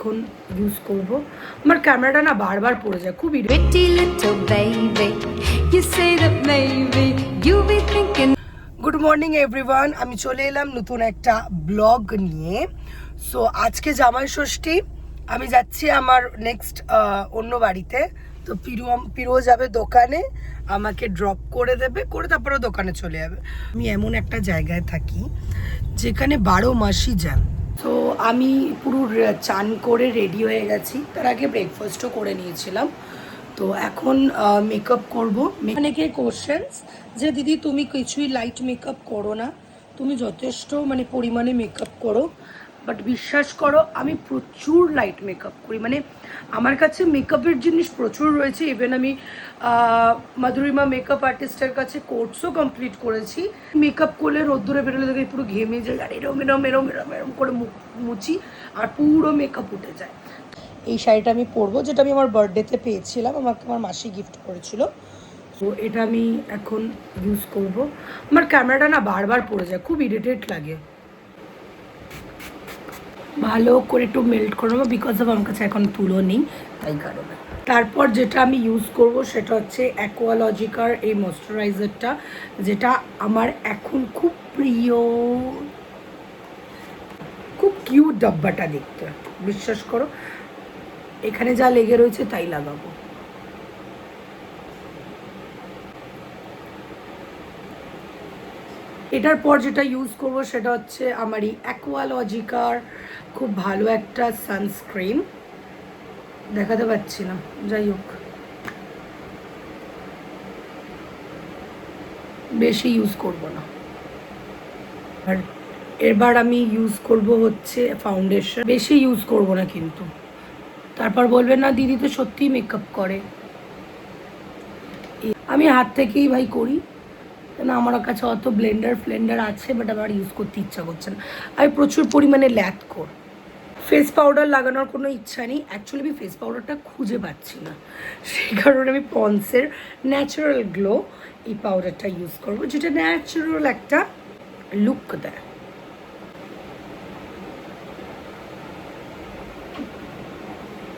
এখন ইউজ করব। আমার ক্যামেরাটা না বারবার পড়ে যায় খুব গুড মর্নিং এভরিওয়ান আমি চলে এলাম নতুন একটা ব্লগ নিয়ে। সো আজকে জামাই ষষ্ঠী। আমি যাচ্ছি আমার নেক্সট অন্য বাড়িতে। তো পিরু পিরো যাবে দোকানে। আমাকে ড্রপ করে দেবে করে তারপরে দোকানে চলে যাবে। আমি এমন একটা জায়গায় থাকি যেখানে বারো মাসই যান। তো আমি পুরো চান করে রেডি হয়ে গেছি। তার আগে ব্রেকফাস্টও করে নিয়েছিলাম। তো এখন মেকআপ করব। অনেকে কোশ্চেন্স যে, দিদি, তুমি কিছুই লাইট মেকআপ করো না। তুমি যথেষ্ট মানে পরিমাণে মেকআপ করো। বাট বিশ্বাস করো, আমি প্রচুর লাইট মেকআপ করি। মানে আমার কাছে মেকআপের জিনিস প্রচুর রয়েছে। ইভেন আমি মাধুরিমা মেকআপ আর্টিস্টের কাছে কোর্সও কমপ্লিট করেছি। মেকআপ করলে রোদ্দুরে বেরোলে দেখে পুরো ঘেমে যায়, আর এরম এরম এরম এরম এরম করে মুছি আর পুরো মেকআপ উঠে যায়। এই শাড়িটা আমি পরবো, যেটা আমি আমার বার্থডেতে পেয়েছিলাম। আমাকে আমার মাসি গিফট করেছিল। তো এটা আমি এখন ইউজ করব। আমার ক্যামেরাটা না বারবার পড়ে যায়, খুব ইরিটেট লাগে। ভালো করে একটু মেল্ট করে নেব বিকজ অফ আমার কাছে এখন তুলো নেই, তাই কারণে। তারপর যেটা আমি ইউজ করব সেটা হচ্ছে অ্যাকোয়ালজিকার এই ময়শ্চারাইজারটা যেটা আমার এখন খুব প্রিয়, খুব কিউট ডাব্বাটা দেখতে। বিশ্বাস করো, এখানে যা লেগে রয়েছে তাই লাগাবো। এটার পর যেটা ইউজ করব সেটা হচ্ছে আমার এই অ্যাকোয়ালজিকার খুব ভালো একটা সানস্ক্রিন দেখাতে পাচ্ছি না, যাই হোক। বেশি ইউজ করব না। আর এবার আমি ইউজ করব হচ্ছে ফাউন্ডেশন বেশি ইউজ করব না কিন্তু। তারপর বলবে, না, দিদি তো সত্যিই মেকআপ করে। আমি হাত থেকেই ভাই করি। কেন আমার কাছে অত ব্লেন্ডার ফ্লেন্ডার আছে বাট আমার ইউজ করতে ইচ্ছা করছে না। আমি প্রচুর পরিমাণে ল্যাথ কর ফেস পাউডার লাগানোর কোনো ইচ্ছা নেই। অ্যাকচুয়ালি আমি ফেস পাউডারটা খুঁজে পাচ্ছি না। সেই কারণে আমি পন্সের ন্যাচারাল গ্লো এই পাউডারটা ইউজ করব, যেটা ন্যাচারাল একটা লুক দেয়।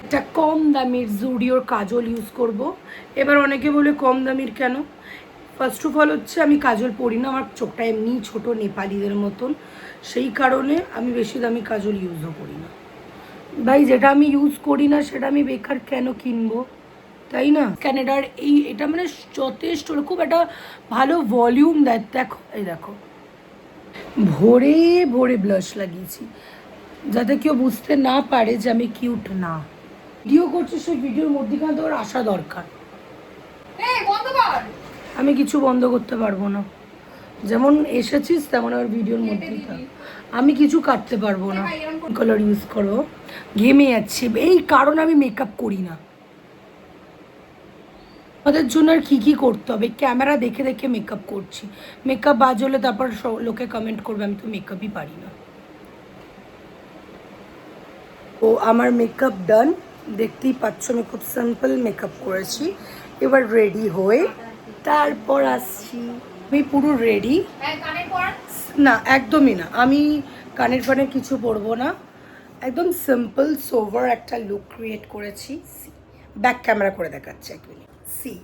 একটা কম দামির জুডিওর কাজল ইউজ করব। এবার অনেকে বলে কম দামির কেন? ফার্স্ট অফ অল হচ্ছে আমি কাজল পরি না, আমার চোখটা এমনি ছোট নেপালিদের মতন। সেই কারণে আমি বেশি দামি কাজল ইউজও করি না। ভাই, যেটা আমি ইউজ করি না, সেটা আমি বেকার কেন কিনবো? তাই না? ক্যানাডার এই এটা মানে যথেষ্ট খুব একটা ভালো ভলিউম দেয়। দেখো, এই দেখো। ভোরে, ভরে ব্লাশ লাগিয়েছি। যাতে কেউ বুঝতে না পারে যে আমি কিউট না। ভিডিও করছে সেই ভিডিওর মধ্যেখানে তো ওর আসা দরকার। আমি কিছু বন্ধ করতে পারব না। যেমন এসেছিস তেমন আমার ভিডিওর মধ্যেই থাক। আমি কিছু কাটতে পারব না। কালার ইউজ করো। ঘেমে যাচ্ছে। এই কারণে আমি মেকআপ করি না। আমাদের জন্য আর কী কী করতে হবে? ক্যামেরা দেখে দেখে মেকআপ করছি। মেকআপ বাজ হলে তারপর লোকে কমেন্ট করবে আমি তো মেকআপই পারি না। ও আমার মেকআপ ডান দেখতেই পাচ্ছ আমি খুব সিম্পল মেকআপ করেছি। এবার রেডি হয়ে তারপর আসছি। আমি পুরো রেডি না একদমই না। আমি কানের ফানে কিছু পরবো না। একদম সিম্পল সোভার একটা লুক ক্রিয়েট করেছি। ব্যাক ক্যামেরা করে দেখাচ্ছে এক মিনিট সি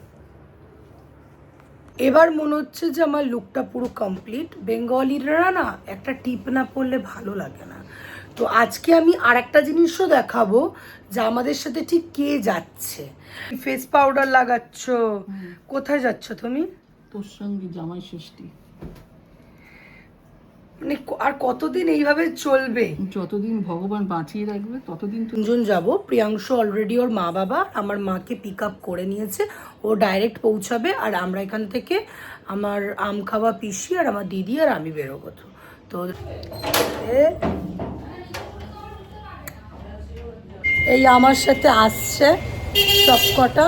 এবার মনে হচ্ছে যে আমার লুকটা পুরো কমপ্লিট বেঙ্গলিরা না একটা টিপ না পরলে ভালো লাগে না। তো আজকে আমি আর একটা জিনিসও দেখাবো যে আমাদের সাথে ঠিক কে যাচ্ছে। ফেস পাউডার লাগাচ্ছ? কোথায় যাচ্ছ তুমি? তোর সঙ্গে জামাই ষষ্ঠী। মানে আর কতদিন এইভাবে চলবে? যতদিন ভগবান বাঁচিয়ে রাখবে ততদিন তিনজন যাব। প্রিয়াংশু অলরেডি ওর মা বাবা আমার মাকে পিক আপ করে নিয়েছে। ও ডাইরেক্ট পৌঁছাবে আর আমরা এখান থেকে আমার আম খাওয়া পিসি আর আমার দিদি আর আমি বেরোবো। তো তো এ, এই আমার সাথে আসছে সব কটা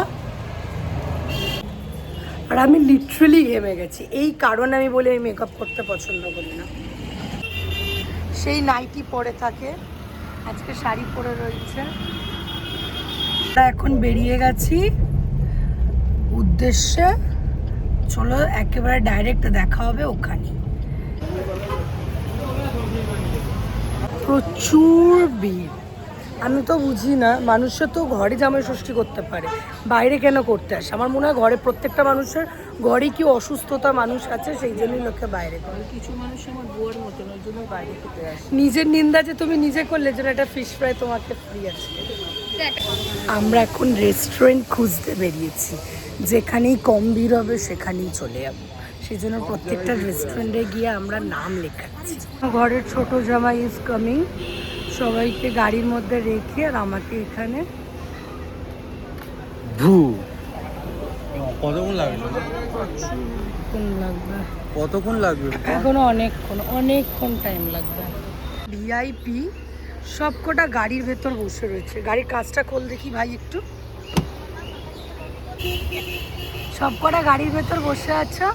আর আমি লিটারেলি ঘেমে গেছি। এই কারণে আমি বলে এই মেকআপ করতে পছন্দ করি না। সেই নাইটি পরে থাকে। আজকে শাড়ি পরে রয়েছে। এখন বেরিয়ে গেছি। উদ্দেশ্যে চলো, একেবারে ডাইরেক্ট দেখা হবে ওখানে। প্রচুর ভিড়। আমি তো বুঝি না মানুষের তো ঘরে জামাই ষষ্ঠী করতে পারে। বাইরে কেন করতে আসে? আমার মনে হয় ঘরে প্রত্যেকটা মানুষের ঘরে কি অসুস্থতা মানুষ আছে সেই জন্যই লোকে বাইরে করে। কিছু মানুষ আমার বউয়ের মতন ওই জন্য বাইরে খেতে আসে। নিজের নিন্দা যে তুমি নিজে করলে যেন একটা ফিশ ফ্রাই তোমাকে ফ্রি আছে। আমরা এখন রেস্টুরেন্ট খুঁজতে বেরিয়েছি। যেখানেই কম ভিড় হবে সেখানেই চলে যাব। সেই জন্য প্রত্যেকটা রেস্টুরেন্টে গিয়ে আমরা নাম লেখাচ্ছি। ঘরের ছোট জামাই ইজ কামিং সবাইকে গাড়ির মধ্যে রেখে আর আমাকে এখানে ভু। কতক্ষণ লাগবে কোন লাগবে? কতক্ষণ লাগবে? এখনও অনেকক্ষণ অনেকক্ষণ টাইম লাগবে। ভিআইপি সব কটা গাড়ির ভেতর বসে রয়েছে। গাড়ির কাজটা খোল দেখি ভাই একটু। সব কটা গাড়ির ভেতর বসে আছো?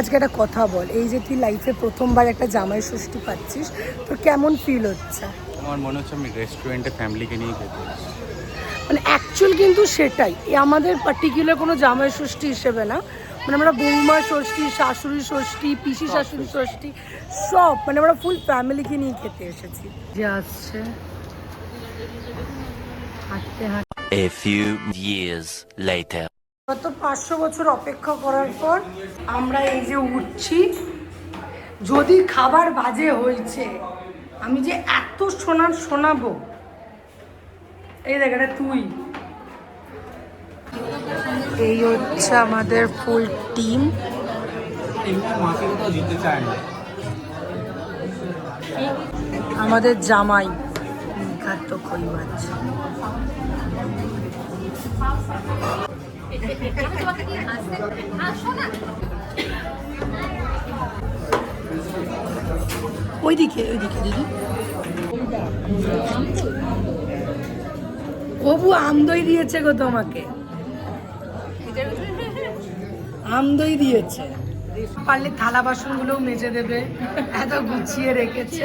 আজকে একটা কথা বল। এই যে তুই লাইফে প্রথমবার একটা জামাই ষষ্ঠী পাচ্ছিস তোর কেমন ফিল হচ্ছে? আমার মনে হচ্ছে আমি রেস্টুরেন্টে ফ্যামিলিকে নিয়ে খেতে মানে অ্যাকচুয়াল কিন্তু সেটাই। এ আমাদের পার্টিকুলার কোনো জামাই ষষ্ঠী হিসেবে না। মানে আমরা বৌমা ষষ্ঠী শাশুড়ি ষষ্ঠী পিসি শাশুড়ি ষষ্ঠী। সব মানে আমরা ফুল ফ্যামিলিকে নিয়ে খেতে এসেছি। যে আসছে। হাঁটতে হাঁটতে। A few years later. গত পাঁচশো বছর অপেক্ষা করার পর আমরা এই যে উঠছি যদি খাবার বাজে হয়েছে আমি যে এত শোনার শোনাবো। এই দেখ এটা তুই। এই হচ্ছে আমাদের ফুল টিম। আমাদের জামাই কই মাছ ওইদিকে ওইদিকে দিদি। বাবু আমদই দিয়েছে গো তোমাকে। আমদই দিয়েছে। পারলে থালা বাসনগুলোও মেজে দেবে। এত গুছিয়ে রেখেছে।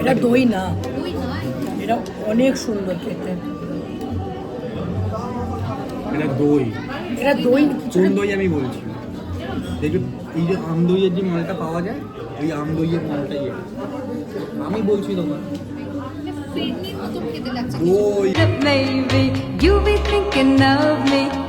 এটা দই না। এটা অনেক সুন্দর খেতে। এটা দই। এটা দই চুন কোন দই আমি বলছি? দেখবে এই যে আম দইয়ের যে মালটা পাওয়া যায় ওই আম দইয়ের মালটাই এটা। আমি বলছি তোমার। দই। Maybe you be thinking of me.